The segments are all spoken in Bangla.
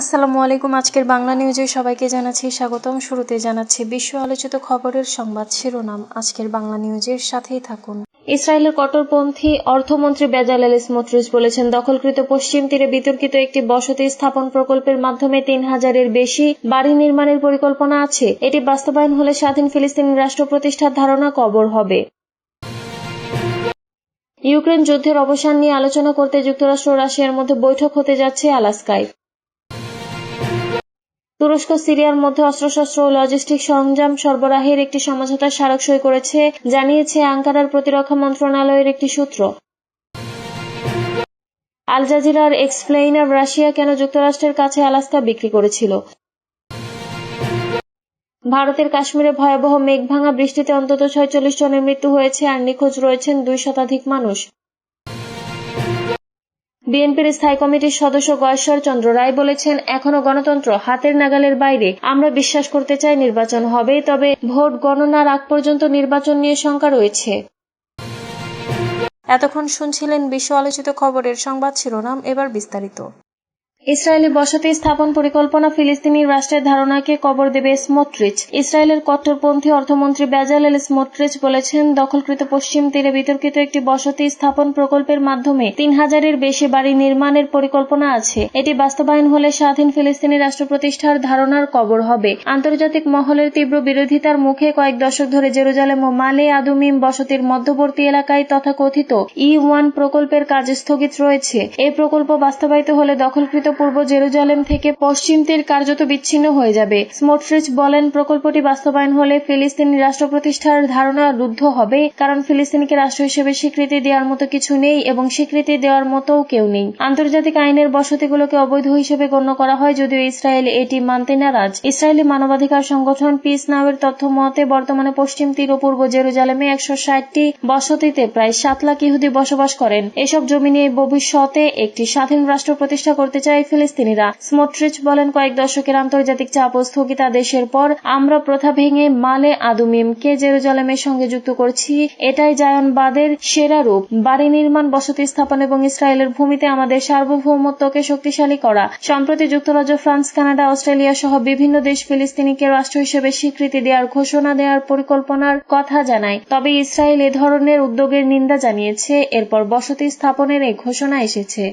আসসালামু আলাইকুম, আজকের বাংলা নিউজে সবাইকে জানাচ্ছি স্বাগতম। শুরুতে জানাচ্ছি বিশ্ব আলোচিত খবরের সংবাদ শিরোনাম। আজকের বাংলা নিউজের সাথেই থাকুন। ইসরায়েলের কট্টরপন্থী অর্থমন্ত্রী বেজাল বেজালেল স্মোট্রিচ বলেছেন, দখলকৃত পশ্চিম তীরে বিতর্কিত একটি বসতি স্থাপন প্রকল্পের মাধ্যমে তিন হাজারের বেশি বাড়ি নির্মাণের পরিকল্পনা আছে। এটি বাস্তবায়ন হলে স্বাধীন ফিলিস্তিনি রাষ্ট্র প্রতিষ্ঠার ধারণা কবর হবে। ইউক্রেন যুদ্ধের অবসান নিয়ে আলোচনা করতে যুক্তরাষ্ট্র ও রাশিয়ার মধ্যে বৈঠক হতে যাচ্ছে আলাস্কায়। তুরস্ক, সিরিয়ার মধ্যে অস্ত্রশস্ত্র ও লজিস্টিক সরঞ্জাম সরবরাহের একটি সমঝোতা স্মারক সই করেছে, জানিয়েছে আঙ্কারার প্রতিরক্ষা মন্ত্রণালয়ের একটি সূত্র। আল জাজিরার এক্সপ্লেইনার রাশিয়া কেন যুক্তরাষ্ট্রের কাছে আলাস্কা বিক্রি করেছিল? ভারতের কাশ্মীরে ভয়াবহ মেঘভাঙা বৃষ্টিতে অন্তত ছয়চল্লিশ জনের মৃত্যু হয়েছে আর নিখোঁজ রয়েছেন দুই শতাধিক মানুষ। বিএনপির স্থায়ী কমিটির সদস্য গয়েশ্বর চন্দ্র রায় বলেছেন, এখনও গণতন্ত্র হাতের নাগালের বাইরে। আমরা বিশ্বাস করতে চাই নির্বাচন হবে, তবে ভোট গণনার আগ পর্যন্ত নির্বাচন নিয়ে শঙ্কা রয়েছে। এতক্ষণ শুনছিলেন বিশ্ব আলোচিত খবরের সংবাদ শিরোনাম, এবার বিস্তারিত। ইসরায়েলি বসতি স্থাপন পরিকল্পনা ফিলিস্তিনি রাষ্ট্রের ধারণাকে কবর দেবে স্মোট্রিচ ইসরায়েলের কট্টরপন্থী অর্থমন্ত্রী বেজালেল স্মোট্রিচ বলেছেন, দখলকৃত পশ্চিম তীরে বিতর্কিত একটি বসতি স্থাপন প্রকল্পের মাধ্যমে তিন হাজারের বেশি বাড়ি নির্মাণের পরিকল্পনা আছে। এটি বাস্তবায়ন হলে স্বাধীন ফিলিস্তিনি রাষ্ট্র প্রতিষ্ঠার ধারণার কবর হবে। আন্তর্জাতিক মহলের তীব্র বিরোধিতার মুখে কয়েক দশক ধরে জেরুজালেম ও মালে আদুমিম বসতির মধ্যবর্তী এলাকায় তথাকথিত ই ওয়ান প্রকল্পের কাজ স্থগিত রয়েছে। এই প্রকল্প বাস্তবায়িত হলে দখলকৃত পূর্ব জেরুজালেম থেকে পশ্চিম তীর কার্যত বিচ্ছিন্ন হয়ে যাবে। স্মোট্রিচ বলেন, প্রকল্পটি বাস্তবায়ন হলে ফিলিস্তিনি রাষ্ট্র প্রতিষ্ঠার ধারণা রুদ্ধ হবে, কারণ ফিলিস্তিনিকে রাষ্ট্র হিসেবে স্বীকৃতি দেওয়ার মতো কিছু নেই এবং স্বীকৃতি দেওয়ার মতো কেউ নেই। আন্তর্জাতিক আইনের বসতিগুলোকে অবৈধ হিসেবে গণ্য করা হয় যদিও ইসরায়েল এটি মানতে নারাজ। ইসরায়েলি মানবাধিকার সংগঠন পিস নাওয়ের তথ্য মতে, বর্তমানে পশ্চিম তীর ও পূর্ব জেরুজালেমে একশো ষাটটি বসতিতে প্রায় সাত লাখ ইহুদি বসবাস করেন। এসব জমি নিয়ে ভবিষ্যতে একটি স্বাধীন রাষ্ট্র প্রতিষ্ঠা করতে চায় ফিলিস্তিনিরা। স্মোট্রিচ বলেন, কয়েক দশকের আন্তর্জাতিক চাপ ও স্থগিতাদেশের পর আমরা প্রথা ভেঙে মালে আদুমিমকে জেরুজালেমের সঙ্গে যুক্ত করছি। এটাই জায়নবাদের সেরা রূপ। বাড়ি নির্মাণ, বসতি স্থাপন এবং ইসরায়েলের ভূমিতে আমাদের সার্বভৌমত্বকে শক্তিশালী করা। সম্প্রতি যুক্তরাজ্য, ফ্রান্স, কানাডা, অস্ট্রেলিয়া সহ বিভিন্ন দেশ ফিলিস্তিনিকে রাষ্ট্র হিসেবে স্বীকৃতি দেওয়ার ঘোষণা দেওয়ার পরিকল্পনার কথা জানায়। তবে ইসরায়েল এ ধরনের উদ্যোগের নিন্দা জানিয়েছে। এরপর বসতি স্থাপনের এই ঘোষণা এসেছে।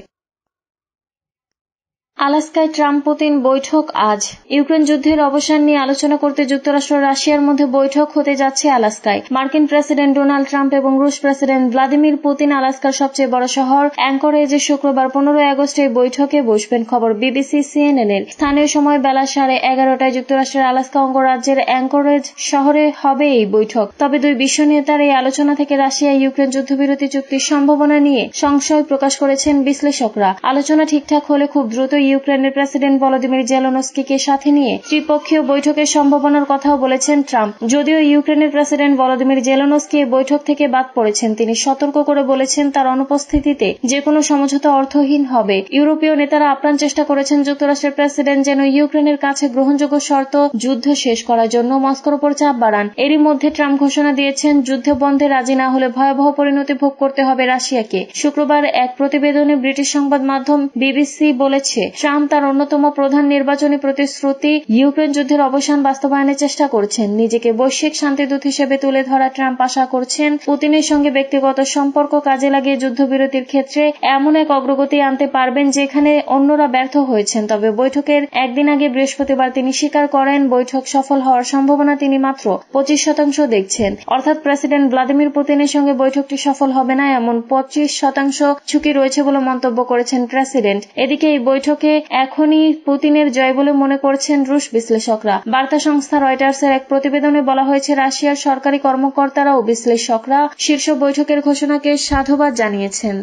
আলাস্কায় ট্রাম্প পুতিন বৈঠক আজ। ইউক্রেন যুদ্ধের অবসান নিয়ে আলোচনা করতে যুক্তরাষ্ট্র, রাশিয়ার মধ্যে বৈঠক হতে যাচ্ছে আলাস্কায়। মার্কিন প্রেসিডেন্ট ডোনাল্ড ট্রাম্প এবং রুশ প্রেসিডেন্ট ভ্লাদিমির পুতিন আলাস্কার সবচেয়ে বড় শহর অ্যাঙ্করেজে শুক্রবার পনেরোই আগস্ট এই বৈঠকে বসবেন, খবর বিবিসি, সিএনএন এর। স্থানীয় সময় বেলা সাড়ে এগারোটায় যুক্তরাষ্ট্রের আলাস্কা অঙ্গরাজ্যের অ্যাঙ্করেজ শহরে হবে এই বৈঠক। তবে দুই বিশ্ব নেতার এই আলোচনা থেকে রাশিয়া ইউক্রেন যুদ্ধবিরতি চুক্তির সম্ভাবনা নিয়ে সংশয় প্রকাশ করেছেন বিশ্লেষকরা। আলোচনা ঠিকঠাক হলে খুব দ্রুত ইউক্রেনের প্রেসিডেন্ট ভলোদিমির জেলনস্কিকে সাথে নিয়ে ত্রিপক্ষীয় বৈঠকের সম্ভাবনার কথাও বলেছেন ট্রাম্প। যদিও ইউক্রেনের প্রেসিডেন্ট ভলোদিমির জেলনস্কি এই বৈঠক থেকে বাদ পড়েছেন, তিনি সতর্ক করে বলেছেন তার অনুপস্থিতিতে যে কোনো সমঝোতা অর্থহীন হবে। ইউরোপীয় নেতারা আপ্রাণ চেষ্টা করেছেন যুক্তরাষ্ট্রের প্রেসিডেন্ট যেন ইউক্রেনের কাছে গ্রহণযোগ্য শর্ত যুদ্ধ শেষ করার জন্য মস্কোর উপর চাপ বাড়ান। এরই মধ্যে ট্রাম্প ঘোষণা দিয়েছেন, যুদ্ধ বন্ধে রাজি না হলে ভয়াবহ পরিণতি ভোগ করতে হবে রাশিয়াকে। শুক্রবার এক প্রতিবেদনে ব্রিটিশ সংবাদ মাধ্যম বিবিসি বলেছে ট্রাম্প তার অন্যতম প্রধান নির্বাচনী প্রতিশ্রুতি ইউক্রেন যুদ্ধের অবসান বাস্তবায়নের চেষ্টা করছেন। নিজেকে বৈশ্বিক শান্তিদূত হিসেবে তুলে ধরা ট্রাম্প আশা করছেন, পুতিনের সঙ্গে ব্যক্তিগত সম্পর্ক কাজে লাগিয়ে যুদ্ধবিরতির ক্ষেত্রে এমন এক অগ্রগতি আনতে পারবেন যেখানে অন্যরা ব্যর্থ হয়েছেন। তবে বৈঠকের একদিন আগে বৃহস্পতিবার তিনি স্বীকার করেন, বৈঠক সফল হওয়ার সম্ভাবনা তিনি মাত্র পঁচিশ শতাংশ দেখছেন। অর্থাৎ প্রেসিডেন্ট ভ্লাদিমির পুতিনের সঙ্গে বৈঠকটি সফল হবে না, এমন পঁচিশ শতাংশ ঝুঁকি রয়েছে বলে মন্তব্য করেছেন প্রেসিডেন্ট। এদিকে এই বৈঠকে এখনই পুতিনের জয় বলে মনে করছেন রুশ বিশ্লেষকরা। বার্তা সংস্থা রয়টার্সের এক প্রতিবেদনে বলা হয়েছে, রাশিয়ার সরকারি কর্মকর্তারা ও বিশ্লেষকরা শীর্ষ বৈঠকের ঘোষণাকে সাধুবাদ জানিয়েছেন।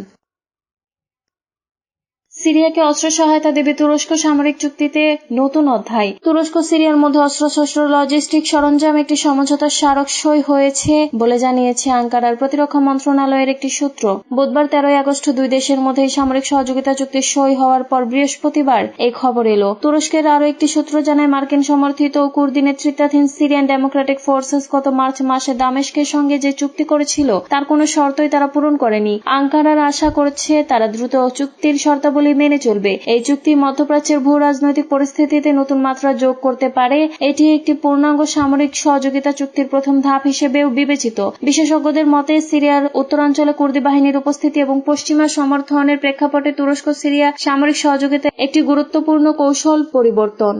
সিরিয়াকে অস্ত্র সহায়তা দেবে তুরস্ক সামরিক চুক্তিতে নতুন অধ্যায়। তুরস্ক সিরিয়ার মধ্যে অস্ত্রশস্ত্র লজিস্টিক সরঞ্জাম একটি সমঝোতা স্মারক সই হয়েছে বলে জানিয়েছে আঙ্কারার প্রতিরক্ষা মন্ত্রণালয়ের একটি সূত্র। বুধবার তেরোই আগস্ট দুই দেশের মধ্যে সামরিক সহযোগিতা চুক্তি সই হওয়ার পর বৃহস্পতিবার এই খবর এলো। তুরস্কের আরও একটি সূত্র জানায়, মার্কিন সমর্থিত কুর্দি নেতৃত্বাধীন সিরিয়ান ডেমোক্রেটিক ফোর্সেস গত মার্চ মাসে দামেশকের সঙ্গে যে চুক্তি করেছিল, তার কোনো শর্তই তারা পূরণ করেনি। আঙ্কারার আশা করছে তারা দ্রুত চুক্তির শর্তাবলী মেনে চলবে। এই চুক্তি মধ্যপ্রাচ্যের ভূ রাজনৈতিক পরিস্থিতিতে নতুন মাত্রা যোগ করতে পারে। এটি একটি পূর্ণাঙ্গ সামরিক সহযোগিতা চুক্তির প্রথম ধাপ হিসেবেও বিবেচিত। বিশেষজ্ঞদের মতে, সিরিয়ার উত্তরাঞ্চলে কুর্দি বাহিনীর উপস্থিতি এবং পশ্চিমা সমর্থনের প্রেক্ষাপটে তুরস্ক সিরিয়া সামরিক সহযোগিতা একটি গুরুত্বপূর্ণ কৌশল পরিবর্তন।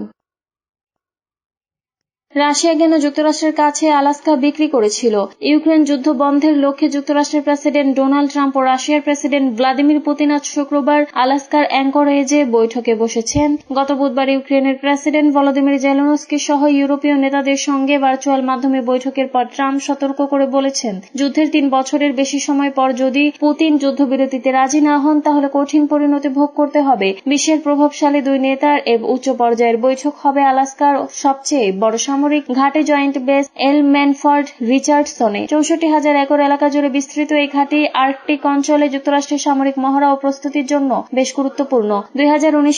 রাশিয়া কেন যুক্তরাষ্ট্রের কাছে আলাস্কা বিক্রি করেছিল। ইউক্রেন যুদ্ধ বন্ধের লক্ষ্যে যুক্তরাষ্ট্রের প্রেসিডেন্ট ডোনাল্ড ট্রাম্প ও রাশিয়ার প্রেসিডেন্ট ভ্লাদিমির পুতিন আজ শুক্রবার আলাস্কার অ্যাঙ্করেজে বৈঠকে বসেছেন। গত বুধবার ইউক্রেনের প্রেসিডেন্ট ভলোদিমির জেলনস্কি সহ ইউরোপীয় নেতাদের সঙ্গে ভার্চুয়াল মাধ্যমে বৈঠকের পর ট্রাম্প সতর্ক করে বলেছেন, যুদ্ধের তিন বছরের বেশি সময় পর যদি পুতিন যুদ্ধবিরতিতে রাজি না হন, তাহলে কঠিন পরিণতি ভোগ করতে হবে। বিশ্বের প্রভাবশালী দুই নেতার এ উচ্চ পর্যায়ের বৈঠক হবে আলাস্কার সবচেয়ে বড় সামরিক ঘাটে জয়েন্ট বেস এল ম্যানফোর্ড রিচার্ডসনে চৌষট্টি হাজার একর এলাকা জুড়ে বিস্তৃত এই ঘাঁটি আর্কটিক অঞ্চলে যুক্তরাষ্ট্রের সামরিক মহড়া ও প্রস্তুতির জন্য বেশ গুরুত্বপূর্ণ। দুই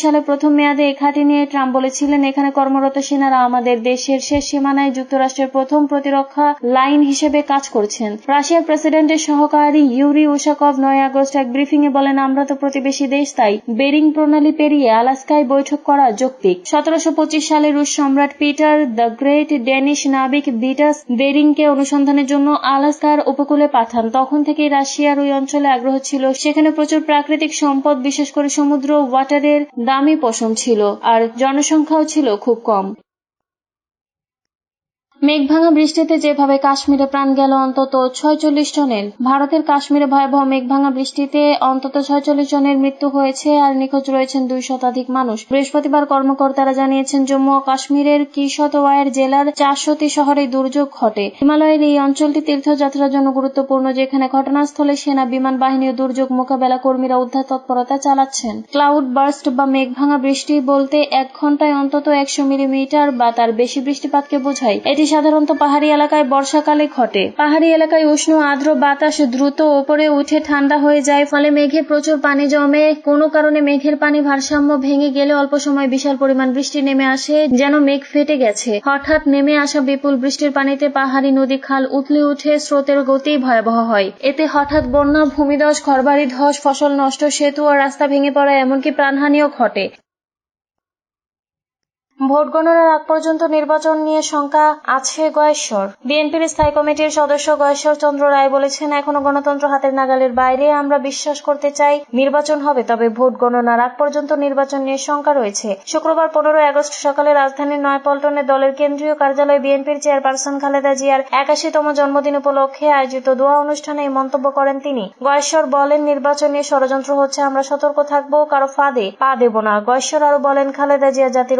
সালে প্রথম মেয়াদে এই ঘাঁটি নিয়ে ট্রাম্প বলেছিলেন, এখানে কর্মরত সেনারা আমাদের দেশের শেষ সীমানায় যুক্তরাষ্ট্রের প্রথম প্রতিরক্ষা লাইন হিসেবে কাজ করছেন। রাশিয়ার প্রেসিডেন্টের সহকারী ইউরি উশাকভ নয় আগস্ট এক ব্রিফিং এ বলেন, আমরা তো প্রতিবেশী দেশ, তাই বেরিং প্রণালী পেরিয়ে আলাস্কায় বৈঠক করা যৌক্তিক। সতেরোশো পঁচিশ সালে রুশ সম্রাট পিটার দ্য গ্রেট ডেনিশ নাবিক বিটাস বেরিংকে অনুসন্ধানের জন্য আলাস্কার উপকূলে পাঠান। তখন থেকেই রাশিয়ার ওই অঞ্চলে আগ্রহ ছিল। সেখানে প্রচুর প্রাকৃতিক সম্পদ, বিশেষ করে সমুদ্র ওয়াটারের দামি পশম ছিল। আর জনসংখ্যাও ছিল খুব কম। মেঘভাঙা বৃষ্টিতে যেভাবে কাশ্মীরে প্রাণ গেল অন্তত ছয়চল্লিশ জনের, ভারতের কাশ্মীরে ভয়াবহ মেঘভাঙা বৃষ্টিতে অন্তত ছয়চল্লিশ জনের মৃত্যু হয়েছে আর নিখোঁজ রয়েছেন দুই শতাধিক মানুষ। বৃহস্পতিবার কর্মকর্তারা জানিয়েছেন, জম্মু ও কাশ্মীরের কিশতওয়ার জেলার চারশোটি শহরে দুর্যোগ ঘটে। হিমালয়ের এই অঞ্চলটি তীর্থযাত্রার জন্য গুরুত্বপূর্ণ, যেখানে ঘটনাস্থলে সেনা, বিমান বাহিনী ও দুর্যোগ মোকাবেলা কর্মীরা উদ্ধার তৎপরতা চালাচ্ছেন। ক্লাউড বার্স্ট বা মেঘভাঙা বৃষ্টি বলতে এক ঘন্টায় অন্তত একশো মিলিমিটার বা তার বেশি বৃষ্টিপাতকে বোঝায়। এটি সাধারণত পাহাড়ি এলাকায় বর্ষাকালে ঘটে। পাহাড়ি এলাকায় উষ্ণ, আর্দ্র বাতাস দ্রুত ওপরে উঠে ঠান্ডা হয়ে যায়, ফলে মেঘে প্রচুর পানি জমে। কোনো কারণে মেঘের পানি ভারসাম্য ভেঙে গেলে অল্প সময় বিশাল পরিমাণ বৃষ্টি নেমে আসে, যেন মেঘ ফেটে গেছে। হঠাৎ নেমে আসা বিপুল বৃষ্টির পানিতে পাহাড়ি নদী খাল উথলে উঠে স্রোতের গতি ভয়াবহ হয়। এতে হঠাৎ বন্যা, ভূমিধস, ঘরবাড়ি ধস, ফসল নষ্ট, সেতু ও রাস্তা ভেঙে পড়া এমনকি প্রাণহানিও ঘটে। ভোট গণনার আগ পর্যন্ত নির্বাচন নিয়ে শঙ্কা আছে গয়েশ্বর। বিএনপির স্থায়ী কমিটির সদস্য গয়েশ্বর চন্দ্র রায় বলেছেন, এখনও গণতন্ত্র হাতের নাগালের বাইরে আমরা বিশ্বাস করতে চাই নির্বাচন হবে, তবে ভোট গণনার আগ পর্যন্ত নির্বাচন নিয়ে শঙ্কা রয়েছে। শুক্রবার পনেরো আগস্ট সকালে রাজধানীর নয়পল্টনে দলের কেন্দ্রীয় কার্যালয়ে বিএনপির চেয়ারপারসন খালেদা জিয়ার একাশিতম জন্মদিন উপলক্ষে আয়োজিত দোয়া অনুষ্ঠানে এই মন্তব্য করেন তিনি। গয়েশ্বর বলেন, নির্বাচন নিয়ে ষড়যন্ত্র হচ্ছে, আমরা সতর্ক থাকব, কারও ফাঁদে পা দেব না। গয়েশ্বর আরও বলেন, খালেদা জিয়া জাতির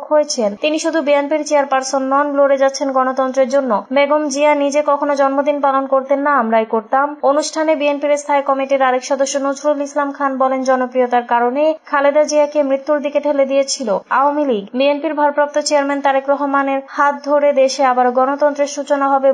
অভিভাবক হয়েছেন। তিনি শুধু বিএনপির চেয়ারপারসন নন, লড়ে যাচ্ছেন গণতন্ত্রের জন্য। বেগম জিয়া নিজে কখনো জন্মদিন পালন করতেন না, আমরাই করতাম। অনুষ্ঠানে বিএনপির স্থায়ী কমিটির আরেক সদস্য নজরুল ইসলাম খান বলেন, জনপ্রিয়তার কারণে খালেদা জিয়াকে মৃত্যুর দিকে ঠেলে দিয়েছিল আওয়ামী লীগ। বিএনপির ভারপ্রাপ্ত চেয়ারম্যান তারেক রহমানের হাত ধরে দেশে আবার গণতন্ত্রের সূচনা হবে